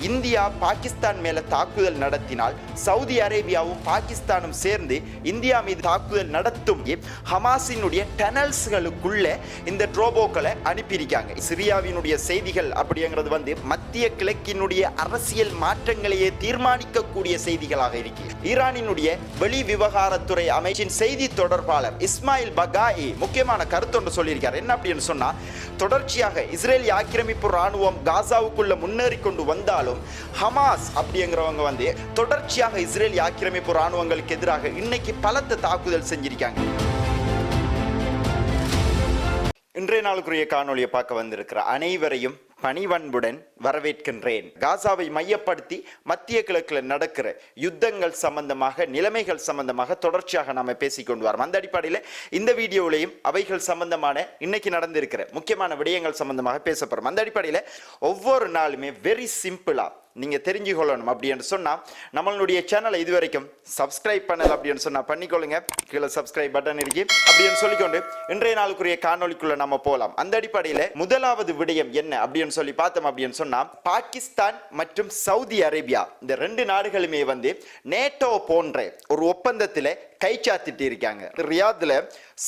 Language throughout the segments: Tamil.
இந்தியா பாகிஸ்தான் மேல தாக்குதல் நடத்தினால் சவுதி அரேபியாவும் பாகிஸ்தானும் சேர்ந்து இந்தியா மீது தாக்குதல் நடத்தும் ஹமாஸினுடைய டனல்ஸ்களுக்குள்ள இந்த ட்ரோபோக்களை அனுப்பியிருக்காங்க. சிரியாவினுடைய செய்திகள் அப்படிங்கிறது வந்து மத்திய கிழக்கினுடைய அரசியல் மாற்றங்களையே தீர்மானிக்கக்கூடிய செய்திகளாக இருக்கு. ஈரானினுடைய வெளி விவகாரத்துறை அமைச்சின் செய்தி தொடர்பாளர் இஸ்மாயில் பகாயி முக்கியமான கருத்தொன்று சொல்லியிருக்கார். என்ன அப்படின்னு சொன்னா தொடர்ச்சியாக இஸ்ரேல் ஆக்கிரமிப்பு ராணுவம் காசாவுக்குள்ள முன்னேறி கொண்டு இருந்தாலும் ஹமாஸ் அப்படிங்கிறவங்க வந்து தொடர்ச்சியாக இஸ்ரேல் ஆக்கிரமிப்பு ராணுவங்களுக்கு எதிராக இன்னைக்கு பலத்த தாக்குதல் செஞ்சிருக்காங்க. இன்றைய நாளுக்குரிய காணொளியை பார்க்க வந்திருக்கிற அனைவரையும் பணிவன்புடன் வரவேற்கின்றேன். காசாவை மையப்படுத்தி மத்திய கிழக்கில் நடக்கிற யுத்தங்கள் சம்பந்தமாக நிலைமைகள் சம்பந்தமாக தொடர்ச்சியாக நாம பேசிக்கொண்டு வரோம். அந்த அடிப்படையில் இந்த வீடியோவிலையும் அவைகள் சம்பந்தமான இன்னைக்கு நடந்திருக்கிற முக்கியமான விடயங்கள் சம்பந்தமாக பேசப்படுறோம் அந்த அடிப்படையில் ஒவ்வொரு நாளுமே வெரி சிம்பிளாக நீங்கள் தெரிஞ்சு கொள்ளணும் அப்படின்னு சொன்னால் நம்மளுடைய சேனலை இதுவரைக்கும் சப்ஸ்கிரைப் பண்ணல அப்படின்னு சொன்னால் பண்ணிக்கொள்ளுங்க. கீழே சப்ஸ்கிரைப் பட்டன் இருக்கு. அப்படின்னு சொல்லிக்கொண்டு இன்றைய நாளுக்குரிய காணொலிக்குள்ள நம்ம போகலாம் அந்த அடிப்படையில் முதலாவது விடயம் என்ன அப்படின்னு சொல்லி பார்த்தோம் அப்படின்னு சொன்னால் பாகிஸ்தான் மற்றும் சவுதி அரேபியா இந்த ரெண்டு நாடுகளுமே வந்து நேட்டோ போன்ற ஒரு ஒப்பந்தத்தில் கைச்சாத்திட்டு இருக்காங்க ரியாத்ல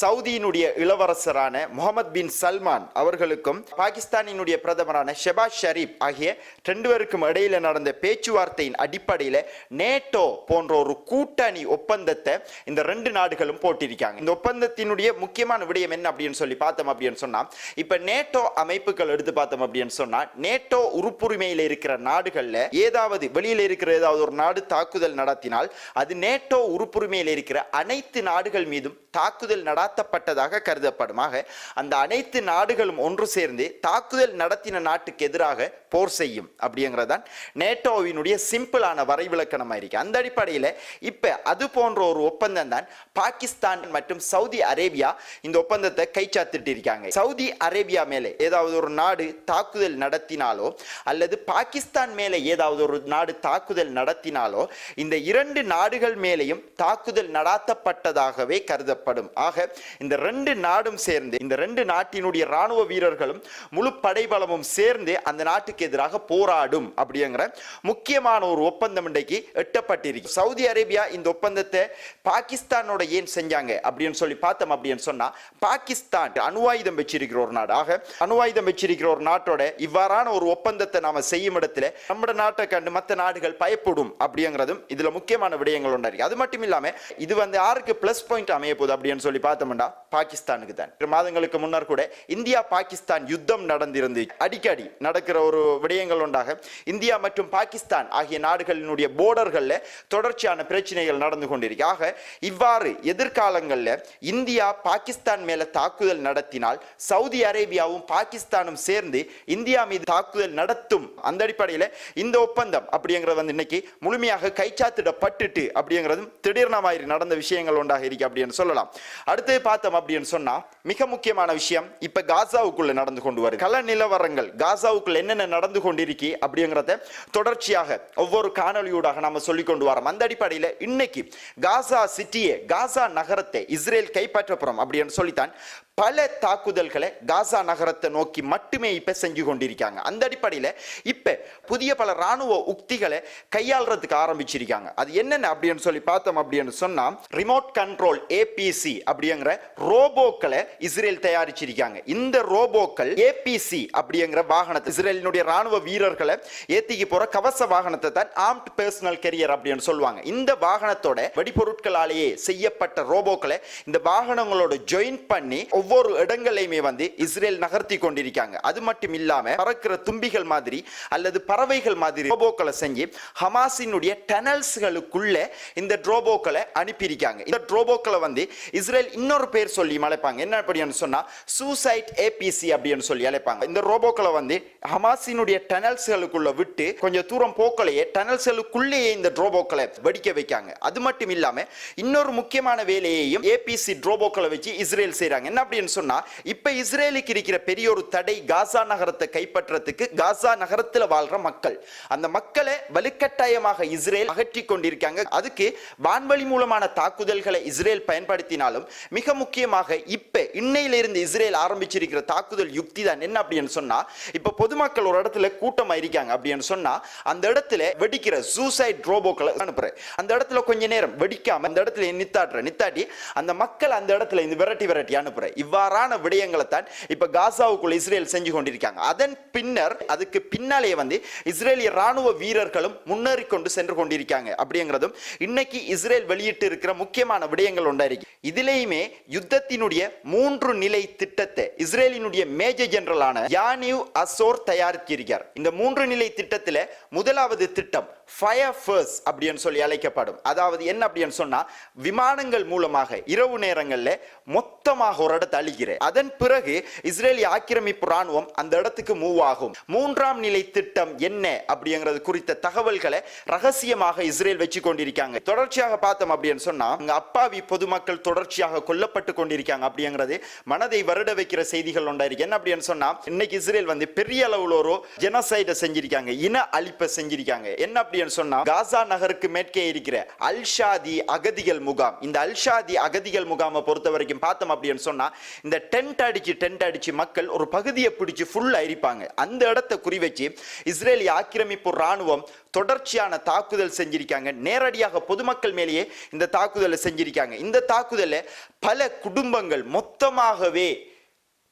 சவுதியினுடைய இளவரசரான முகமது பின் சல்மான் அவர்களுக்கும் பாகிஸ்தானினுடைய பிரதமரான ஷெபாஸ் ஷரீப் ஆகிய ரெண்டு பேருக்கும் இடையில நடந்த பேச்சுவார்த்தையின் அடிப்படையில நேட்டோ போன்ற ஒரு கூட்டணி ஒப்பந்தத்தை இந்த ரெண்டு நாடுகளும் போட்டிருக்காங்க. இந்த ஒப்பந்தத்தினுடைய முக்கியமான விடயம் என்ன அப்படின்னு சொல்லி பார்த்தோம் அப்படின்னு சொன்னா இப்ப நேட்டோ அமைப்புகள் எடுத்து பார்த்தோம் அப்படின்னு சொன்னா நேட்டோ உறுப்புரிமையில இருக்கிற நாடுகள்ல ஏதாவது வெளியில இருக்கிற ஏதாவது ஒரு நாடு தாக்குதல் நடத்தினால் அது நேட்டோ உறுப்புரிமையில் இருக்கிற அனைத்து நாடுகள் மீதும் தாக்குதல் நடாத்தப்பட்டதாக கருதப்படுமாக அந்த அனைத்து நாடுகளும் ஒன்று சேர்ந்து தாக்குதல் நடத்தின நாட்டுக்கு எதிராக போர் செய்யும் அப்படிங்கிறதான் நேட்டோவினுடைய சிம்பிளான வரைவிலக்கணமாக இருக்கு அந்த அடிப்படையில் இப்போ அது போன்ற ஒரு ஒப்பந்தம் தான் பாகிஸ்தான் மற்றும் சவுதி அரேபியா இந்த ஒப்பந்தத்தை கைச்சாத்திட்டு இருக்காங்க சவுதி அரேபியா மேலே ஏதாவது ஒரு நாடு தாக்குதல் நடத்தினாலோ அல்லது பாகிஸ்தான் மேலே ஏதாவது ஒரு நாடு தாக்குதல் நடத்தினாலோ இந்த இரண்டு நாடுகள் மேலேயும் தாக்குதல் நடாத்தப்பட்டதாகவே கருதப்படும். ஆக இந்த ரெண்டு நாடும் சேர்ந்து இந்த ரெண்டு நாட்டினுடைய ராணுவ வீரர்களும் முழு படைபலமும் சேர்ந்து அந்த நாட்டுக்கு எதிராக போராடும் அப்படிங்கிற முக்கியமான ஒரு ஒப்பந்தம் இன்றைக்கு எட்டப்பட்டிருக்கு. சவுதி அரேபியா இந்த ஒப்பந்தத்தை பாகிஸ்தானோட ஏன் செஞ்சாங்க அப்படின்னு சொல்லி பார்த்தோம் அப்படின்னு சொன்னா பாகிஸ்தான் அணுவாயுதம் வச்சிருக்கிற ஒரு நாடு. ஆக அணுவாயுதம் வச்சிருக்கிற ஒரு நாட்டோட இவ்வாறான ஒரு ஒப்பந்தத்தை நாம செய்யும் இடத்துல நம்ம நாட்டை கண்டு மற்ற நாடுகள் பயப்படும் அப்படிங்கிறதும் இதுல முக்கியமான விடயங்கள் ஒன்றா அது மட்டும் இல்லாம இது வந்து யாருக்கு பிளஸ் பாயிண்ட் அமைய போகுது அப்படின்னு சொல்லி பார்த்தோம்னா பாகிஸ்தானுக்கு தான். மாதங்களுக்கு முன்னர் கூட இந்தியா பாகிஸ்தான் யுத்தம் நடந்திருந்து அடிக்கடி நடக்கிற ஒரு விடயங்கள் உண்டாக இந்தியா மற்றும் பாகிஸ்தான் ஆகிய நாடுகளினுடைய போர்டர்களில் தொடர்ச்சியான பிரச்சனைகள் நடந்து கொண்டிருக்கு. ஆக இவ்வாறு எதிர்காலங்களில் இந்தியா பாகிஸ்தான் மேல தாக்குதல் நடத்தினால் சவுதி அரேபியாவும் பாகிஸ்தானும் சேர்ந்து இந்தியா மீது தாக்குதல் நடத்தும். அந்த அடிப்படையில் இந்த ஒப்பந்தம் அப்படிங்கிறது வந்து இன்னைக்கு முழுமையாக கைச்சாத்திடப்பட்டுட்டு அப்படிங்கிறதும் திடீர்னு நடந்து நடந்த விஷயங்கள் ஒன்றாக இருக்கு அப்படின்னு சொல்லலாம். அடுத்து பார்த்தோம் அப்படின்னு சொன்னா மிக முக்கியமான விஷயம் இப்ப காசாவுக்குள்ள நடந்து கொண்டு வருது. கல நிலவரங்கள் காசாவுக்குள்ள என்னென்ன நடந்து கொண்டிருக்கி அப்படிங்கிறத தொடர்ச்சியாக ஒவ்வொரு காணொலியூடாக நாம சொல்லிக் கொண்டு வரோம். அந்த அடிப்படையில் இன்னைக்கு காசா சிட்டியை காசா நகரத்தை இஸ்ரேல் கைப்பற்றப்புறம் அப்படின்னு சொல்லித்தான் பல தாக்குதல்களை காசா நகரத்தை நோக்கி மட்டுமே இப்போ செஞ்சு கொண்டிருக்காங்க. அந்த அடிப்படையில் இப்போ புதிய பல ராணுவ உக்திகளை கையாளுறதுக்கு ஆரம்பிச்சிருக்காங்க. அது என்னென்ன அப்படின்னு சொல்லி பார்த்தோம் அப்படின்னு சொன்னால் ரிமோட் கண்ட்ரோல் ஏபிசி அப்படிங்கிற ரோபோக்களை இஸ்ரேல் தயாரிச்சிருக்காங்க. இந்த ரோபோக்கள் ஏபிசி அப்படிங்கிற வாகனத்தை இஸ்ரேலினுடைய ராணுவ வீரர்களை ஏத்திக்கு போகிற கவச வாகனத்தை தான் ஆம்ட் பர்சனல் கெரியர் அப்படின்னு சொல்லுவாங்க. இந்த வாகனத்தோட வெடிபொருட்களாலேயே செய்யப்பட்ட ரோபோக்களை இந்த வாகனங்களோட ஜாயின் பண்ணி ஒவ்வொரு இடங்களையுமே வந்து இஸ்ரேல் நகர்த்தி கொண்டிருக்காங்க. அது மட்டும் இல்லாம பறக்கிற தும்பிகள் மாதிரி அல்லது பறவைகள் மாதிரி ரோபோக்களை செஞ்சு ஹமாஸினுடைய டனல்ஸ்களுக்குள்ள இந்த ட்ரோபோக்களை அனுப்பியிருக்காங்க. இந்த ட்ரோபோக்களை வந்து இஸ்ரேல் இன்னொரு பேர் சொல்லி அழைப்பாங்க என்ன அப்படின்னு சொன்னா சூசைட் ஏபிசி அப்படின்னு சொல்லி அழைப்பாங்க. இந்த ரோபோக்களை வந்து ஹமாஸினுடைய டனல்ஸ்களுக்குள்ள விட்டு கொஞ்சம் தூரம் போக்கலையே டனல்ஸ்களுக்குள்ளேயே இந்த ட்ரோபோக்களை வெடிக்க வைக்காங்க. அது மட்டும் இல்லாம இன்னொரு முக்கியமான வேலையையும் ஏபிசி ட்ரோபோக்களை வச்சு இஸ்ரேல் செய்யறாங்க என்ன அப்படின்னு சொன்னா இப்ப இஸ்ரேலுக்கு இருக்கிற பெரிய ஒரு தடை காசா நகரத்தை கைப்பற்றத்துக்கு காசா நகரத்துல வாழ்ற மக்கள். அந்த மக்களை வலுக்கட்டாயமாக இஸ்ரேல் அகற்றி கொண்டிருக்காங்க. அதுக்கு வான்வழி மூலமான தாக்குதல்களை இஸ்ரேல் பயன்படுத்தினாலும் மிக முக்கியமாக இப்ப இன்னையிலிருந்து இஸ்ரேல் ஆரம்பிச்சிருக்கிற தாக்குதல் யுக்தி தான் என்ன அப்படின்னு சொன்னா இப்ப பொதுமக்கள் ஒரு இடத்துல கூட்டமாக இருக்காங்க அப்படின்னு சொன்னா அந்த இடத்துல வெடிக்கிற சூசைட் ரோபோக்களை அனுப்புற அந்த இடத்துல கொஞ்ச நேரம் வெடிக்காம அந்த இடத்துல நித்தாட்டுற நித்தாட்டி அந்த மக்கள் அந்த இடத்துல இந்த விரட்டி விரட்டி அனுப்புற இவ்வாறான விடயங்களை தான் இப்ப காசாவுக்குள்ள இஸ்ரேல் செஞ்சு கொண்டிருக்காங்க. அதன் பின்னர் அதுக்கு பின்னாலே வந்து இஸ்ரேலிய ராணுவ வீரர்களும் முன்னேறி கொண்டு சென்று கொண்டிருக்காங்க அப்படிங்கிறதும் இன்னைக்கு இஸ்ரேல் வெளியிட்டு இருக்கிற முக்கியமான விடயங்கள் உண்டாயிருக்கு இதுலேயுமே யுத்தத்தினுடைய மூன்று நிலை திட்டத்தை இஸ்ரேலினுடைய மேஜர் ஜெனரலான யானிவ் அசோர் தயாரித்திருக்கிறார். இந்த மூன்று நிலை திட்டத்தில் முதலாவது திட்டம் ஃபயர் ஃபர்ஸ்ட் அப்படின்னு சொல்லி அழைக்கப்படும். அதாவது என்ன அப்படின்னு சொன்னால் விமானங்கள் மூலமாக இரவு நேரங்களில் மொத்தமாக ஒரு இடத்தை அழிகிறேன் அதன் பிறகு இஸ்ரேலிய ஆக்கிரமிப்பு ராணுவம் அந்த இடத்துக்கு மூவ் ஆகும். மூன்றாம் நிலை திட்டம் என்ன அப்படிங்கிறது குறித்த தகவல்களை ரகசியமாக இஸ்ரேல் வச்சு கொண்டிருக்காங்க தொடர்ச்சியாக பார்த்தோம் அப்படின்னு சொன்னா அங்க அப்பாவி பொதுமக்கள் தொடர்ச்சியாக கொல்லப்பட்டு கொண்டிருக்காங்க அப்படிங்கிறது மனதை வருட வைக்கிற செய்திகள் உண்டாயிருக்கு என்ன அப்படின்னு சொன்னா இன்னைக்கு இஸ்ரேல் வந்து பெரிய அளவுல ஒரு ஜெனசைடை செஞ்சிருக்காங்க இன அழிப்பை செஞ்சிருக்காங்க. என்ன அப்படின்னு சொன்னா காசா நகருக்கு மேற்கே இருக்கிற அல்ஷாதி அகதிகள் முகாம். இந்த அல்ஷாதி அகதிகள் முகாமை பொறுத்த வரைக்கும் பார்த்தோம் அப்படின்னு சொன்னா இந்த டென்ட் அடிச்சு டென்ட் அடிச்சு மக்கள் ஒரு பகுதியை பிடிச்சு ஃபுல்லா இருப்பாங்க அந்த இடத்தை குறி வச்சு இஸ்ரேலிய ஆக்கிரமிப்பு ராணுவம் தொடர்ச்சியான தாக்குதல் செஞ்சிருக்காங்க. நேரடியாக பொதுமக்கள் மேலேயே இந்த தாக்குதலை செஞ்சிருக்காங்க. இந்த தாக்குதலை பல குடும்பங்கள் மொத்தமாகவே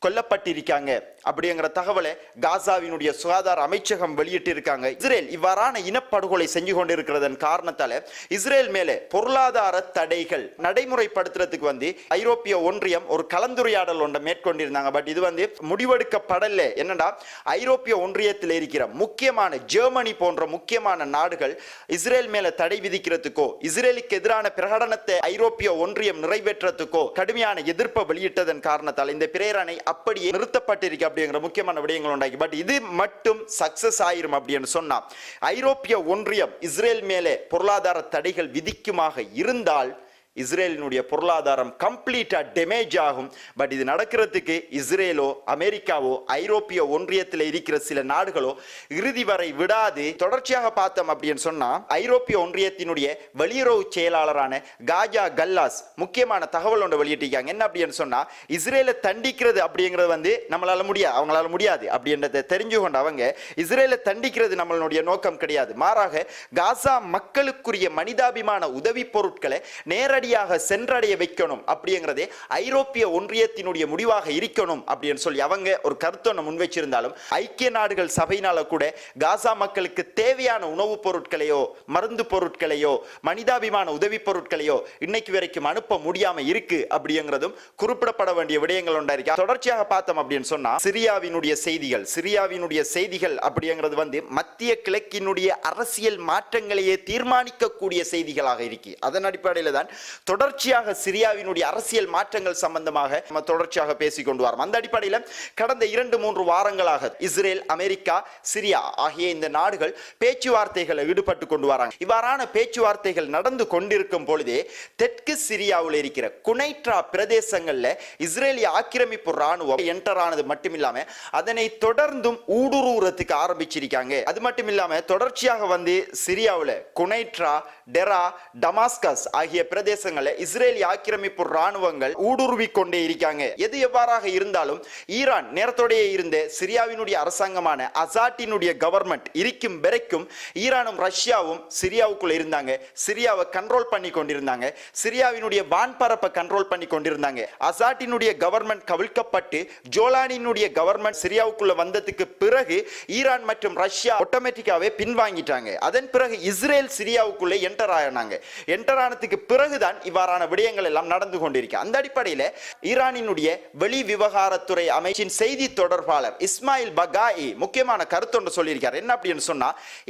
கொல்லப்பட்டிருக்காங்க. அப்படிங்கிற தகவலை காசாவினுடைய சுகாதார அமைச்சகம் வெளியிட்டிருக்காங்க. இஸ்ரேல் இவ்வாறான இனப்படுகொலை செஞ்சு கொண்டிருக்கிறதன் காரணத்தால இஸ்ரேல் மேலே பொருளாதார தடைகள் நடைமுறைப்படுத்துறதுக்கு வந்து ஐரோப்பிய ஒன்றியம் ஒரு கலந்துரையாடல் ஒன்றை மேற்கொண்டிருந்தாங்க. பட் இது வந்து முடிவெடுக்கப்படல. என்னடா ஐரோப்பிய ஒன்றியத்தில் இருக்கிற முக்கியமான ஜெர்மனி போன்ற முக்கியமான நாடுகள் இஸ்ரேல் மேல தடை விதிக்கிறதுக்கோ இஸ்ரேலுக்கு எதிரான பிரகடனத்தை ஐரோப்பிய ஒன்றியம் நிறைவேற்றத்துக்கோ கடுமையான எதிர்ப்பை வெளியிட்டதன் காரணத்தால் இந்த பிரேரணை அப்படியே நிறுத்தப்பட்டிருக்க. அப்படிங்கிற முக்கியமான விடயங்கள் உண்டாகி பட் இது மட்டும் சக்சஸ் ஆயிரும் அப்படின்னு சொன்னா ஐரோப்பிய ஒன்றியம் இஸ்ரேல் மேலே பொருளாதார தடைகள் விதிக்குமாக இருந்தால் இஸ்ரேலினுடைய பொருளாதாரம் கம்ப்ளீட்டாக டேமேஜ் ஆகும். பட் இது நடக்கிறதுக்கு இஸ்ரேலோ அமெரிக்காவோ ஐரோப்பிய ஒன்றியத்தில் இருக்கிற சில நாடுகளோ இறுதி வரை விடாது. தொடர்ச்சியாக பார்த்தோம் அப்படின்னு சொன்னா ஐரோப்பிய ஒன்றியத்தினுடைய வெளியுறவு செயலாளரான காஜா கல்லாஸ் முக்கியமான தகவல் ஒன்று வெளியிட்டிருக்காங்க. என்ன அப்படின்னு சொன்னா இஸ்ரேலை தண்டிக்கிறது அப்படிங்கிறது வந்து நம்மளால முடியாது அவங்களால முடியாது அப்படின்றத தெரிஞ்சு கொண்ட அவங்க இஸ்ரேலை தண்டிக்கிறது நம்மளுடைய நோக்கம் கிடையாது. மாறாக காசா மக்களுக்குரிய மனிதாபிமான உதவி பொருட்களை நேரடி நேரடியாக சென்றடைய வைக்கணும் அப்படிங்கிறதே ஐரோப்பிய ஒன்றியத்தினுடைய முடிவாக இருக்கணும் அப்படின்னு சொல்லி அவங்க ஒரு கருத்தொன்னு முன்வச்சிருந்தாலும் ஐக்கிய நாடுகள் சபையினால கூட காசா மக்களுக்கு தேவையான உணவுப் பொருட்களையோ மருந்து பொருட்களையோ மனிதாபிமான உதவி பொருட்களையோ இன்னைக்கு வரைக்கும் அனுப்ப முடியாம இருக்கு அப்படிங்கிறதும் குறிப்பிடப்பட வேண்டிய விடயங்கள் உண்டா இருக்கு தொடர்ச்சியாக பார்த்தோம் அப்படின்னு சொன்னா சிரியாவினுடைய செய்திகள் சிரியாவினுடைய செய்திகள் அப்படிங்கிறது வந்து மத்திய கிழக்கினுடைய அரசியல் மாற்றங்களையே தீர்மானிக்கக்கூடிய செய்திகளாக இருக்கு. அதன் அடிப்படையில் தான் தொடர்ச்சியாக சிரியாவினுடைய அரசியல் மாற்றங்கள் சம்பந்தமாக நம்ம தொடர்ச்சியாக பேசிக் கொண்டு வரோம். அந்த அடிப்படையில் கடந்த இரண்டு மூன்று வாரங்களாக இஸ்ரேல் அமெரிக்கா சிரியா ஆகிய இந்த நாடுகள் பேச்சுவார்த்தைகளை ஈடுபட்டு கொண்டு வராங்க. இவ்வாறான பேச்சுவார்த்தைகள் நடந்து கொண்டிருக்கும் பொழுதே தெற்கு சிரியாவில் இருக்கிற குனைட்ரா பிரதேசங்கள்ல இஸ்ரேலிய ஆக்கிரமிப்பு ராணுவம் என்டர் ஆனது மட்டும் இல்லாம அதனை தொடர்ந்தும் ஊடுருவுறதுக்கு ஆரம்பிச்சிருக்காங்க. அது மட்டும் இல்லாம தொடர்ச்சியாக வந்து சிரியாவில் குனைட்ரா டெரா டமாஸ்கஸ் ஆகிய பிரதேசங்களில் இஸ்ரேலிய ஆக்கிரமிப்பு ராணுவங்கள் ஊடுருவி கொண்டே இருக்காங்க. எது எவ்வாறாக இருந்தாலும் ஈரான் நேரத்தோடைய இருந்த சிரியாவினுடைய அரசாங்கமான அசாட்டினுடைய கவர்மெண்ட் இருக்கும் வரைக்கும் ஈரானும் ரஷ்யாவும் சிரியாவுக்குள்ள இருந்தாங்க. சிரியாவை கண்ட்ரோல் பண்ணி கொண்டிருந்தாங்க. சிரியாவினுடைய வான்பரப்பை கண்ட்ரோல் பண்ணி கொண்டிருந்தாங்க. அசாட்டினுடைய கவர்மெண்ட் கவிழ்க்கப்பட்டு ஜோலானினுடைய கவர்மெண்ட் சிரியாவுக்குள்ள வந்ததுக்கு பிறகு ஈரான் மற்றும் ரஷ்யா ஆட்டோமேட்டிக்காவே பின்வாங்கிட்டாங்க. அதன் பிறகு இஸ்ரேல் சிரியாவுக்குள்ளே என்டர் ஆனாங்க. என்டர் ஆனதுக்கு பிறகுதான் இவ்வாறான விடயங்கள் எல்லாம் நடந்து கொண்டிருக்கு. அந்த அடிப்படையில் ஈரானினுடைய வெளி விவகாரத்துறை அமைச்சின் செய்தி தொடர்பாளர் இஸ்மாயில் பகாயி முக்கியமான கருத்தொன்று சொல்லியிருக்கார். என்ன அப்படின்னு சொன்னா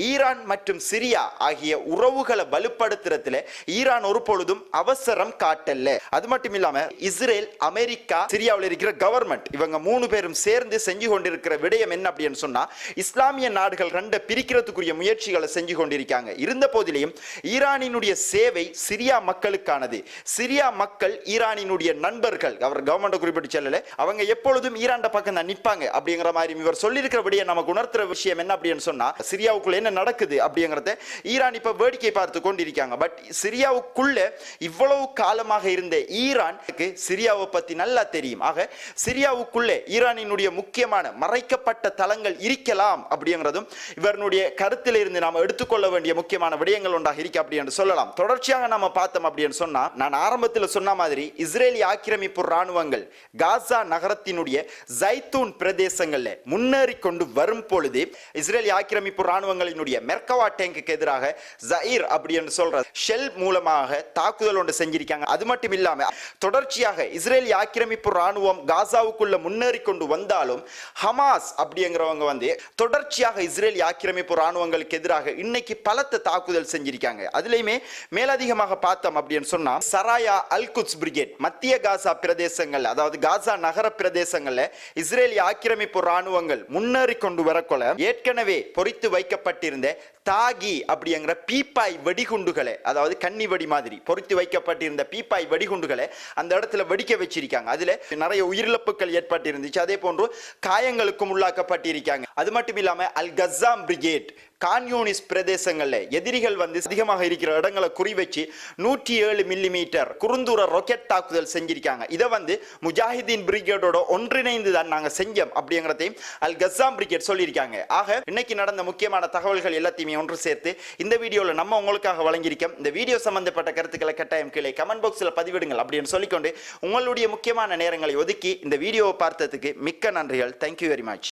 ஈரான் மற்றும் சிரியா ஆகிய உறவுகளை வலுப்படுத்துறதுல ஈரான் ஒரு பொழுதும் அவசரம் காட்டல. அது மட்டும் இல்லாம இஸ்ரேல் அமெரிக்கா சிரியாவில் இருக்கிற கவர்மெண்ட் இவங்க மூணு பேரும் சேர்ந்து செஞ்சு கொண்டிருக்கிற விடயம் என்ன அப்படின்னு சொன்னா இஸ்லாமிய நாடுகள் ரெண்ட பிரிக்கிறதுக்குரிய முயற்சிகளை செஞ்சு கொண்டிருக்காங்க. இருந்த போதிலையும் ஈரானினுடைய சேவை சிரியா மக்களுக்கு சொல்வதற்கானது சிரியா மக்கள் ஈரானினுடைய நண்பர்கள் அவர் கவர்மெண்ட் குறிப்பிட்டு செல்லல அவங்க எப்பொழுதும் ஈரான் பக்கம் தான் நிற்பாங்க அப்படிங்கிற மாதிரி இவர் சொல்லியிருக்கிறபடியே நமக்கு உணர்த்துற விஷயம் என்ன அப்படின்னு சொன்னா சிரியாவுக்குள்ள என்ன நடக்குது அப்படிங்கிறத ஈரான் இப்ப வேடிக்கை பார்த்து கொண்டிருக்காங்க. பட் சிரியாவுக்குள்ள இவ்வளவு காலமாக இருந்த ஈரானுக்கு சிரியாவை பத்தி நல்லா தெரியும். ஆக சிரியாவுக்குள்ளே ஈரானினுடைய முக்கியமான மறைக்கப்பட்ட தளங்கள் இருக்கலாம் அப்படிங்கிறதும் இவருடைய கருத்தில் இருந்து நாம் எடுத்துக்கொள்ள வேண்டிய முக்கியமான விடயங்கள் ஒன்றாக இருக்கு அப்படி என்று சொல்லலாம். தொடர்ச்சியாக நாம பார்த்தோம் அப்படின்னு சொன்னால் நான் ஆரம்பத்தில் சொன்ன மாதிரி இஸ்ரேலி ஆக்கிரமிப்பு இராணுவங்கள் காசா நகரத்தினுடைய ஜைத்தூன் பிரதேசங்களில் முன்னேறி கொண்டு வரும் பொழுது இஸ்ரேலி ஆக்கிரமிப்பு இராணுவங்களினுடைய மெர்கவா டேங்குக்கு எதிராக ஜயிர் அப்படின்னு சொல்ற ஷெல் மூலமாக தாக்குதல் ஒன்று செஞ்சிருக்காங்க. அது மட்டும் இல்லாமல் தொடர்ச்சியாக இஸ்ரேலி ஆக்கிரமிப்பு இராணுவம் காசாவுக்குள்ள முன்னேறி கொண்டு வந்தாலும் ஹமாஸ் அப்படிங்கிறவங்க வந்து தொடர்ச்சியாக இஸ்ரேலி ஆக்கிரமிப்பு இராணுவங்களுக்கு எதிராக இன்னைக்கு பலத்த தாக்குதல் செஞ்சிருக்காங்க. அதுலேயுமே மேலதிகமாக பார்த்தோம் அப்படின்னு சொன்னா சராயா அல்குத்ஸ் பிரிகேட் மத்திய காசா பிரதேசங்கள் அதாவது காசா நகர பிரதேசங்கள்ல இஸ்ரேலிய ஆக்கிரமிப்பு ராணுவங்கள் முன்னேறி கொண்டு வரக்கொள்ள ஏற்கனவே பொறித்து வைக்கப்பட்டிருந்த தாகி அப்படிங்கிற பீப்பாய் வெடிகுண்டுகளை அதாவது கன்னி வெடி மாதிரி பொறித்து வைக்கப்பட்டிருந்த பீப்பாய் வெடிகுண்டுகளை அந்த இடத்துல வெடிக்க வச்சிருக்காங்க. அதுல நிறைய உயிரிழப்புகள் ஏற்பட்டிருந்துச்சு. அதே போன்று காயங்களுக்கும் உள்ளாக்கப்பட்டிருக்காங்க. அது மட்டும் இல்லாம Al Qassam brigade Khan Younis பிரதேசங்கள்ல எதிரிகள் வந்து அதிகமாக இருக்கிற இடங்களை குறி வச்சு நூற்றி ஏழு மில்லி மீட்டர் குறுந்தூர ராக்கெட் தாக்குதல் செஞ்சிருக்காங்க. இதை வந்து முஜாஹிதீன் பிரிகேடோட ஒன்றிணைந்து தான் நாங்க செஞ்சோம் அப்படிங்கிறதையும் அல் கசாம் பிரிகேட் சொல்லியிருக்காங்க. ஆக இன்னைக்கு நடந்த முக்கியமான தகவல்கள் எல்லாத்தையுமே ஒன்று சேர்த்து இந்த வீடியோல நம்ம உங்களுக்காக வழங்கியிருக்கோம். இந்த வீடியோ சம்பந்தப்பட்ட கருத்துக்களை கட்டாயம் கீழே கமெண்ட் பாக்ஸில் பதிவிடுங்கள் அப்படின்னு சொல்லிக்கொண்டு உங்களுடைய முக்கியமான நேரங்களை ஒதுக்கி இந்த வீடியோவை பார்த்ததுக்கு மிக்க நன்றிகள். Thank you very much